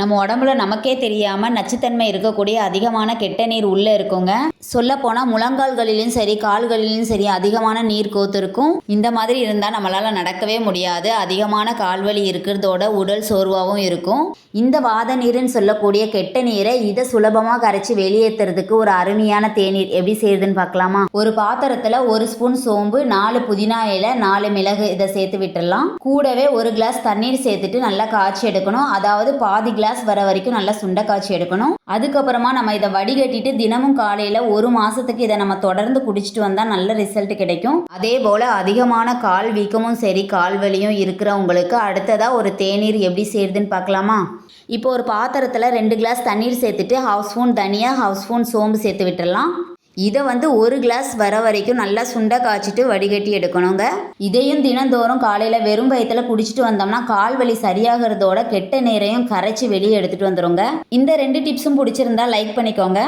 நம்ம உடம்புல நமக்கே தெரியாமல் நச்சுத்தன்மை இருக்கக்கூடிய அதிகமான கெட்ட நீர் உள்ளே இருக்குங்க. சொல்லப்போனால் முழங்கால்களிலும் சரி கால்களிலும் சரி அதிகமான நீர் கோத்திருக்கும். இந்த மாதிரி இருந்தால் நம்மளால் நடக்கவே முடியாது. அதிகமான கால்வலி இருக்கிறதோட உடல் சோர்வாகவும் இருக்கும். இந்த வாத நீருன்னு சொல்லக்கூடிய கெட்ட நீரை இதை சுலபமாக கரைச்சி வெளியேற்றுறதுக்கு ஒரு அருமையான தேநீர் எப்படி செய்யுதுன்னு பார்க்கலாமா? ஒரு பாத்திரத்தில் ஒரு ஸ்பூன் சோம்பு நாலு புதினா இலை நாலு மிளகு இதை சேர்த்து விட்டுடலாம் கூடவே ஒரு கிளாஸ் தண்ணீர் சேர்த்துட்டு நல்லா காய்ச்சி எடுக்கணும். அதாவது பாதி கிளாஸ் கிளாஸ் வர வரைக்கும் நல்லா சுண்ட காய்ச்சி எடுக்கணும். அதுக்கப்புறமா நம்ம இதை வடிகட்டிட்டு தினமும் காலையில் ஒரு மாதத்துக்கு இதை நம்ம தொடர்ந்து குடிச்சிட்டு வந்தால் நல்ல ரிசல்ட் கிடைக்கும். அதே போல் அதிகமான கால் வீக்கமும் சரி கால் வலியும் இருக்கிறவங்களுக்கு அடுத்ததாக ஒரு தேநீர் எப்படி செய்யுதுன்னு பார்க்கலாமா? இப்போ ஒரு பாத்திரத்தில் ரெண்டு கிளாஸ் தண்ணீர் சேர்த்துட்டு ஹாஃப் ஸ்பூன் தனியாக ஹாஃப் ஸ்பூன் சோம்பு சேர்த்து விட்டுடலாம். இதை வந்து ஒரு கிளாஸ் வர வரைக்கும் நல்லா சுண்ட காய்ச்சிட்டு வடிகட்டி எடுக்கணுங்க. இதையும் தினந்தோறும் காலையில் வெறும் வயிற்றுல குடிச்சிட்டு வந்தோம்னா கால் வலி சரியாகிறதோட கெட்ட நீரையும் கரைச்சி வெளியே எடுத்துகிட்டு வந்துருங்க. இந்த ரெண்டு டிப்ஸும் பிடிச்சிருந்தா லைக் பண்ணிக்கோங்க.